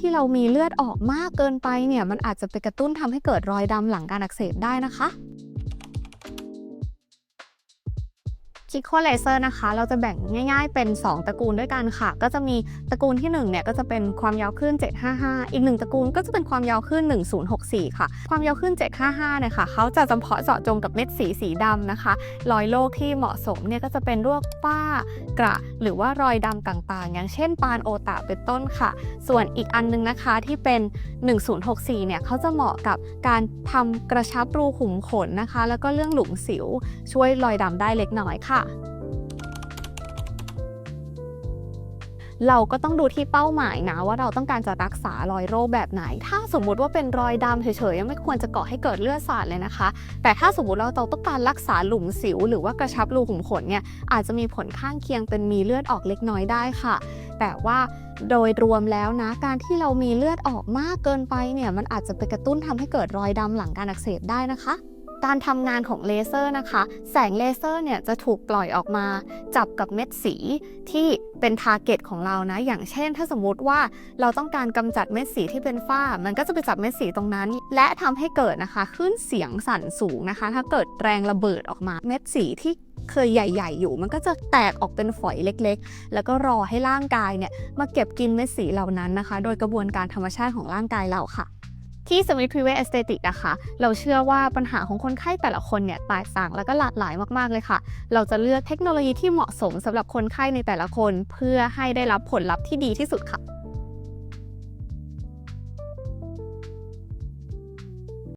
ที่เรามีเลือดออกมากเกินไปเนี่ยมันอาจจะไปกระตุ้นทำให้เกิดรอยดำหลังการอักเสบได้นะคะ คิโคเลเซอร์นะคะ เราจะแบ่งง่าย ๆ เป็น 2 ตระกูลด้วยกันค่ะ ก็จะมีตระกูลที่1เนี่ยก็จะเป็นความยาวคลื่น755 อีกหนึ่งตระกูลก็จะเป็นความยาวคลื่น1064 ค่ะ ความยาวคลื่น755เนี่ยค่ะเขาจะจำเพาะเจาะจงกับเม็ดสีสีดำนะคะ รอยโรคที่เหมาะสมเนี่ยก็จะเป็นโรคฝ้ากระหรือว่ารอยดำต่างๆ อย่างเช่นปานโอตาเป็นต้นค่ะ ส่วนอีกอันนึงนะคะที่เป็น 1064 เนี่ยเขาจะเหมาะกับการทำกระชับรูขุมขนนะคะ แล้วก็เรื่องหลุมสิวช่วยรอยดำได้เล็กน้อยค่ะเราก็ต้องดูที่เป้าหมายนะ ว่าเราต้องการจะรักษารอยโรคแบบไหน ถ้าสมมุติว่าเป็นรอยดำเฉยๆยังไม่ควรจะก่อให้เกิดเลือดสาดเลยนะคะ แต่ถ้าสมมติเราต้องการรักษาหลุมสิว หรือว่ากระชับรูขุมขนเนี่ยอาจจะมีผลข้างเคียงเป็นมีเลือดออกเล็กน้อยได้ค่ะ แต่ว่าโดยรวมแล้วนะ การที่เรามีเลือดออกมากเกินไปเนี่ยมันอาจจะไปกระตุ้นทำให้เกิดรอยดำหลังการอักเสบได้นะคะ การทำงานของเลเซอร์นะคะ แสงเลเซอร์เนี่ยจะถูกปล่อยออกมา จับกับเม็ดสีที่เป็นทาร์เก็ตของเรานะ อย่างเช่น ถ้าสมมติว่าเราต้องการกำจัดเม็ดสีที่เป็นฝ้า มันก็จะไปจับเม็ดสีตรงนั้น และทำให้เกิดนะคะขึ้นเสียงสั่นสูงนะคะ ถ้าเกิดแรงระเบิดออกมาเม็ดสีที่เคยใหญ่ ๆ อยู่ มันก็จะแตกออกเป็นฝอยเล็กๆ แล้วก็รอให้ร่างกายเนี่ยมาเก็บกินเม็ดสีเหล่านั้นนะคะ โดยกระบวนการธรรมชาติของร่างกายเราค่ะ ที่สมิธพรีเวสเอสเตติกนะคะ เราเชื่อว่าปัญหาของคนไข้แต่ละคนเนี่ยแตกต่างแล้วก็หลากหลายมากๆเลยค่ะ เราจะเลือกเทคโนโลยีที่เหมาะสมสำหรับคนไข้ในแต่ละคน เพื่อให้ได้รับผลลัพธ์ที่ดีที่สุดค่ะ